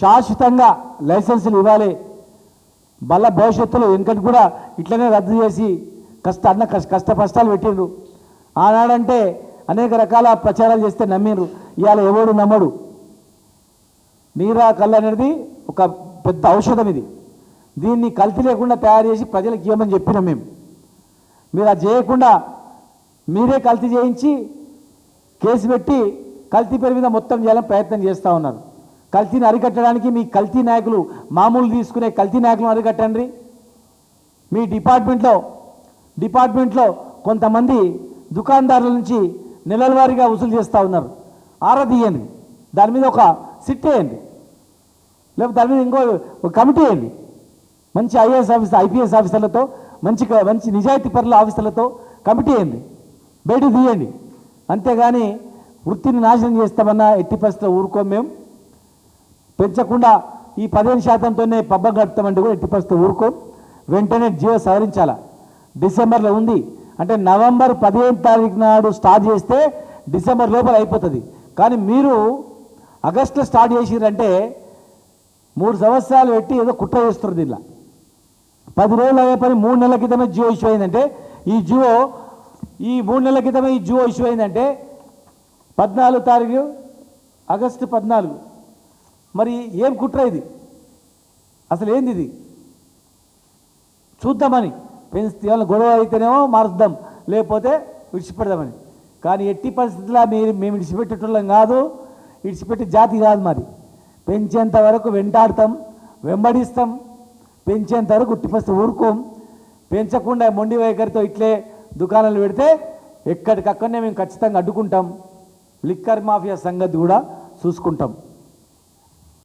శాశ్వతంగా లైసెన్సులు ఇవ్వాలి. మళ్ళా భవిష్యత్తులో వెనుకటి కూడా ఇట్లనే రద్దు చేసి కష్ట అన్న కష్ట కష్ట కష్టాలు పెట్టిండ్రు. ఆనాడంటే అనేక రకాల ప్రచారాలు చేస్తే నమ్మిండ్రు. ఇవాళ ఎవడు నమ్మడు. నీరా కళ్ళు అనేది ఒక పెద్ద ఔషధం ఇది. దీన్ని కల్తీ లేకుండా తయారు చేసి ప్రజలకు ఇవ్వమని చెప్పినాం మేము. మీరు అది చేయకుండా మీరే కల్తీ చేయించి కేసు పెట్టి కల్తీ పేరు మీద మొత్తం చేయాలని ప్రయత్నం చేస్తూ ఉన్నారు. కల్తీని అరికట్టడానికి మీ కల్తీ నాయకులు మామూలు తీసుకునే కల్తీ నాయకులను అరికట్టండి. మీ డిపార్ట్మెంట్లో డిపార్ట్మెంట్లో కొంతమంది దుకాణదారుల నుంచి నెలలవారీగా వసూలు చేస్తూ ఉన్నారు. ఆరదీయండి తీయండి. దాని మీద ఒక సిట్ వేయండి. లేకపోతే దాని మీద ఇంకో ఒక కమిటీ వేయండి. మంచి ఐఏఎస్ ఆఫీసర్ ఐపీఎస్ ఆఫీసర్లతో మంచి మంచి నిజాయితీ పరుల ఆఫీసర్లతో కమిటీ వేయండి. బయటకు తీయండి. అంతేగాని వృత్తిని నాశనం చేస్తామన్నా ఎట్టి పరిస్థితిలో ఊరుకోం మేము. పెంచకుండా ఈ పదిహేను శాతంతోనే పబ్బం గడుపుతామంటే కూడా ఎట్టి పరిస్థితి ఊరుకో. వెంటనే జియో సవరించాలా. డిసెంబర్లో ఉంది. అంటే నవంబర్ పదిహేను తారీఖు నాడు స్టార్ట్ చేస్తే డిసెంబర్ లోపల అయిపోతుంది. కానీ మీరు ఆగస్టులో స్టార్ట్ చేసిరంటే మూడు సంవత్సరాలు పెట్టి ఏదో కుట్ర చేస్తున్నారు దీనిలో. పది రోజులు అయ్యే పని మూడు నెలల క్రితమే జియో ఇష్యూ అయిందంటే ఈ జియో ఈ మూడు నెలల క్రితమే ఈ జియో ఇష్యూ అయిందంటే పద్నాలుగు తారీఖు ఆగస్టు పద్నాలుగు మరి ఏం కుట్ర ఇది? అసలు ఏంది ఇది? చూద్దామని. పెంచితే ఏమైనా గొడవ అయితేనేమో మారుద్దాం లేకపోతే విడిచిపెడదామని. కానీ ఎట్టి పరిస్థితుల్లో మీరు మేము విడిచిపెట్టేటోళ్ళం కాదు ఇడిచిపెట్టి జాతి కాదు మాది. పెంచేంత వరకు వెంటాడతాం వెంబడిస్తాం పెంచేంత వరకు ఉట్టి పరిస్థితి ఊరుకోం. పెంచకుండా మొండి వైఖరితో ఇట్లే దుకాణాలు పెడితే ఎక్కడికక్కడనే మేము ఖచ్చితంగా అడ్డుకుంటాం. లిక్కర్ మాఫియా సంగతి కూడా చూసుకుంటాం.